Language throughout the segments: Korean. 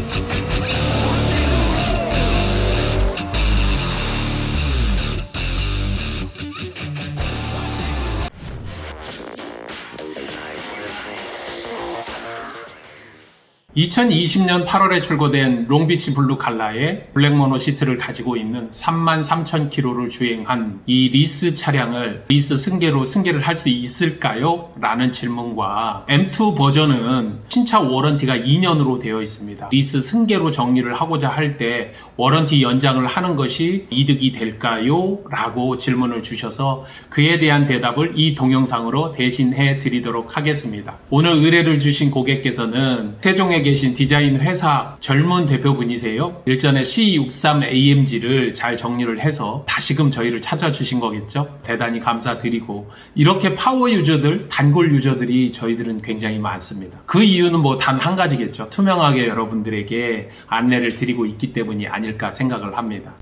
Thank you. (2020년 8월에) 출고된 롱비치 블루 칼라의 블랙모노 시트를 가지고 있는 33,000km를 주행한 이 리스 차량을 리스 승계로 승계를 할 수 있을까요? 라는 질문과 M2 버전은 신차 워런티가 2년으로 되어 있습니다. 리스 승계로 정리를 하고자 할 때 워런티 연장을 하는 것이 이득이 될까요? 라고 질문을 주셔서 그에 대한 대답을 이 동영상으로 대신해 드리도록 하겠습니다. 오늘 의뢰를 주신 고객께서는 세종에 계신 디자인 회사 젊은 대표분이세요. 일전에 C63AMG를 잘 정리를 해서 다시금 저희를 찾아주신 거겠죠. 대단히 감사드리고 이렇게 파워 유저들, 단골 유저들이 저희들은 굉장히 많습니다. 그 이유는 뭐 단 한 가지겠죠. 투명하게 여러분들에게 안내를 드리고 있기 때문이 아닐까 생각을 합니다.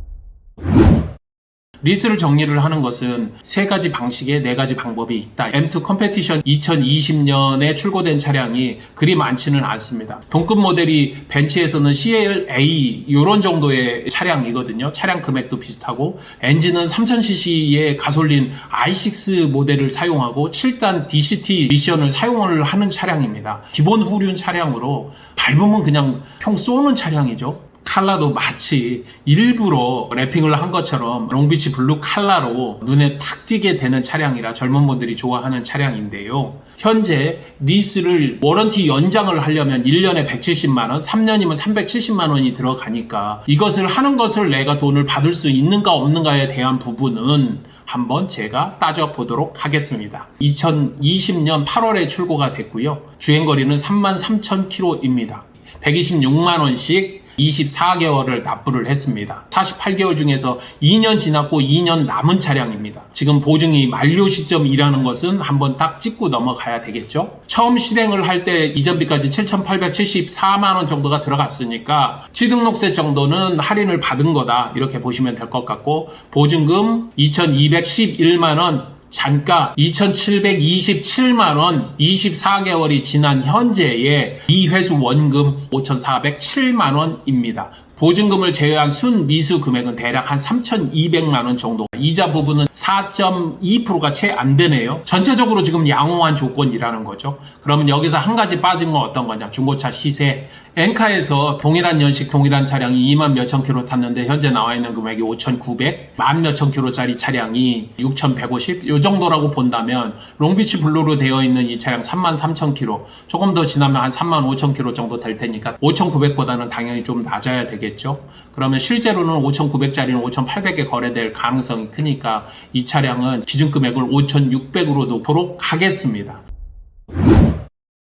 리스를 정리를 하는 것은 세 가지 방식의 네 가지 방법이 있다. M2 컴페티션 2020년에 출고된 차량이 그리 많지는 않습니다. 동급 모델이 벤츠에서는 CLA 이런 정도의 차량이거든요. 차량 금액도 비슷하고 엔진은 3000cc의 가솔린 i6 모델을 사용하고 7단 DCT 미션을 사용을 하는 차량입니다. 기본 후륜 차량으로 밟으면 그냥 평 쏘는 차량이죠. 칼라도 마치 일부러 랩핑을 한 것처럼 롱비치 블루 칼라로 눈에 탁 띄게 되는 차량이라 젊은 분들이 좋아하는 차량인데요. 현재 리스를 워런티 연장을 하려면 1년에 170만원, 3년이면 370만원이 들어가니까 이것을 하는 것을 내가 돈을 받을 수 있는가 없는가에 대한 부분은 한번 제가 따져보도록 하겠습니다. 2020년 8월에 출고가 됐고요. 주행거리는 33,000km입니다. 126만원씩 24개월을 납부를 했습니다. 48개월 중에서 2년 지났고 2년 남은 차량입니다. 지금 보증이 만료 시점이라는 것은 한번 딱 찍고 넘어가야 되겠죠. 처음 실행을 할 때 이전비까지 7,874만 원 정도가 들어갔으니까 취등록세 정도는 할인을 받은 거다. 이렇게 보시면 될 것 같고 보증금 2,211만 원 잔가 2,727만원 24개월이 지난 현재의 이회수 원금 5,407만원입니다. 보증금을 제외한 순 미수 금액은 대략 한 3,200만원 정도. 이자 부분은 4.2%가 채 안 되네요. 전체적으로 지금 양호한 조건이라는 거죠. 그러면 여기서 한 가지 빠진 건 어떤 거냐? 중고차 시세. 엔카에서 동일한 연식, 동일한 차량이 2만 몇천 킬로 탔는데 현재 나와 있는 금액이 5,900, 만 몇천 킬로짜리 차량이 6,150, 요 정도라고 본다면 롱비치 블루로 되어 있는 이 차량 3만 3천 킬로, 조금 더 지나면 한 3만 5천 킬로 정도 될 테니까 5,900보다는 당연히 좀 낮아야 되겠죠. 그러면 실제로는 5,900짜리는 5,800에 거래될 가능성이 크니까 이 차량은 기준 금액을 5,600으로 놓도록 하겠습니다.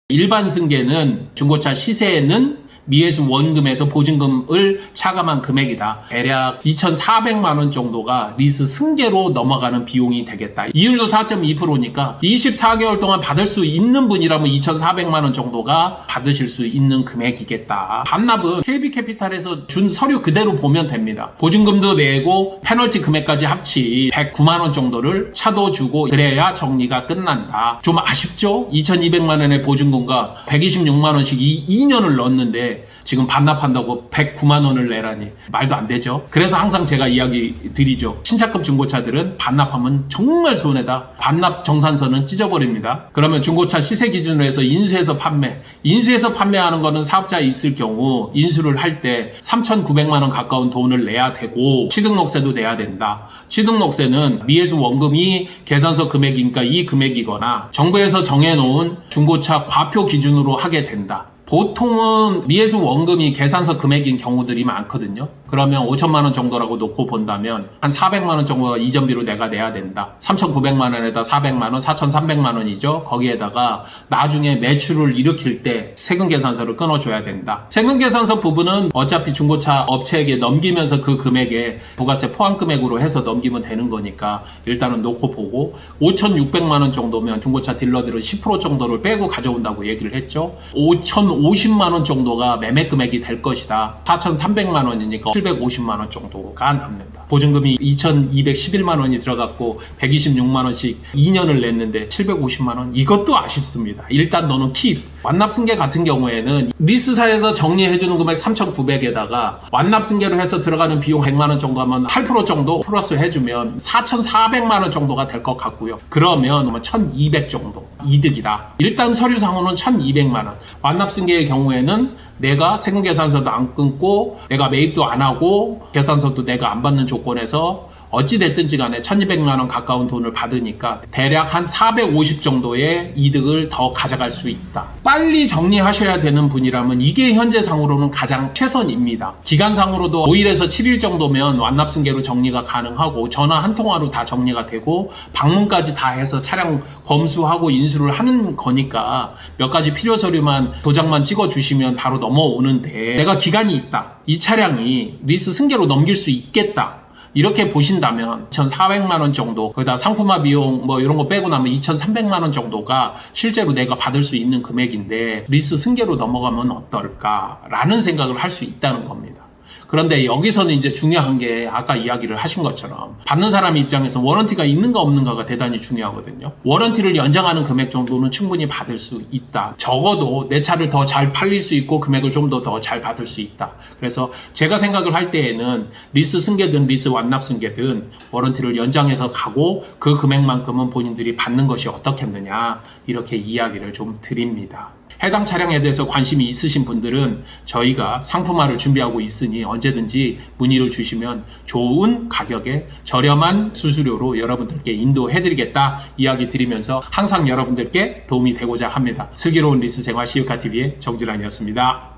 일반 승계는 중고차 시세는 미회수 원금에서 보증금을 차감한 금액이다. 대략 2,400만 원 정도가 리스 승계로 넘어가는 비용이 되겠다. 이율도 4.2%니까 24개월 동안 받을 수 있는 분이라면 2,400만 원 정도가 받으실 수 있는 금액이겠다. 반납은 KB 캐피탈에서 준 서류 그대로 보면 됩니다. 보증금도 내고 페널티 금액까지 합치 109만 원 정도를 차도 주고 그래야 정리가 끝난다. 좀 아쉽죠? 2,200만 원의 보증금과 126만 원씩 2년을 넣었는데 지금 반납한다고 109만 원을 내라니 말도 안 되죠. 그래서 항상 제가 이야기 드리죠. 신차급 중고차들은 반납하면 정말 손해다. 반납 정산서는 찢어버립니다. 그러면 중고차 시세 기준으로 해서 인수해서 판매. 인수해서 판매하는 거는 사업자 있을 경우 인수를 할 때 3,900만 원 가까운 돈을 내야 되고 취등록세도 내야 된다. 취등록세는 미해수 원금이 계산서 금액이니까 이 금액이거나 정부에서 정해놓은 중고차 과표 기준으로 하게 된다. 보통은 미해수 원금이 계산서 금액인 경우들이 많거든요. 그러면 5천만 원 정도라고 놓고 본다면 한 400만 원 정도가 이전비로 내가 내야 된다. 3,900만 원에다 400만 원, 4,300만 원이죠. 거기에다가 나중에 매출을 일으킬 때 세금 계산서를 끊어줘야 된다. 세금 계산서 부분은 어차피 중고차 업체에게 넘기면서 그 금액에 부가세 포함 금액으로 해서 넘기면 되는 거니까 일단은 놓고 보고 5,600만 원 정도면 중고차 딜러들은 10% 정도를 빼고 가져온다고 얘기를 했죠. 5,050만 원 정도가 매매 금액이 될 것이다. 4,300만 원이니까 750만 원 정도가 남는다. 보증금이 2,211만 원이 들어갔고 126만 원씩 2년을 냈는데 750만 원 이것도 아쉽습니다. 일단 너는 킵 완납 승계 같은 경우에는 리스사에서 정리해 주는 금액 3,900에다가 완납 승계로 해서 들어가는 비용 100만 원 정도 하면 8% 정도 플러스 해 주면 4,400만 원 정도가 될 것 같고요. 그러면 1,200 정도 이득이다. 일단 서류상으로는 1,200만 원. 완납 승계의 경우에는 내가 세금 계산서도 안 끊고 내가 매입도 안 하고 계산서도 내가 안 받는 조건에서 어찌 됐든지 간에 1200만 원 가까운 돈을 받으니까 대략 한 450 정도의 이득을 더 가져갈 수 있다. 빨리 정리하셔야 되는 분이라면 이게 현재상으로는 가장 최선입니다. 기간상으로도 5일에서 7일 정도면 완납승계로 정리가 가능하고 전화 한 통화로 다 정리가 되고 방문까지 다 해서 차량 검수하고 인수를 하는 거니까 몇 가지 필요 서류만 도장만 찍어 주시면 바로 넘어오는데 내가 기간이 있다. 이 차량이 리스 승계로 넘길 수 있겠다. 이렇게 보신다면 1,400만 원 정도 거기다 상품화 비용 뭐 이런 거 빼고 나면 2,300만 원 정도가 실제로 내가 받을 수 있는 금액인데 리스 승계로 넘어가면 어떨까라는 생각을 할 수 있다는 겁니다. 그런데 여기서는 이제 중요한 게 아까 이야기를 하신 것처럼 받는 사람 입장에서 워런티가 있는가 없는가가 대단히 중요하거든요. 워런티를 연장하는 금액 정도는 충분히 받을 수 있다. 적어도 내 차를 더 잘 팔릴 수 있고 금액을 좀 더 더 잘 받을 수 있다. 그래서 제가 생각을 할 때에는 리스 승계든 리스 완납 승계든 워런티를 연장해서 가고 그 금액만큼은 본인들이 받는 것이 어떻겠느냐 이렇게 이야기를 좀 드립니다. 해당 차량에 대해서 관심이 있으신 분들은 저희가 상품화를 준비하고 있으니 언제든지 문의를 주시면 좋은 가격에 저렴한 수수료로 여러분들께 인도해드리겠다 이야기 드리면서 항상 여러분들께 도움이 되고자 합니다. 슬기로운 리스 생활 시우카 TV의 정진환이었습니다.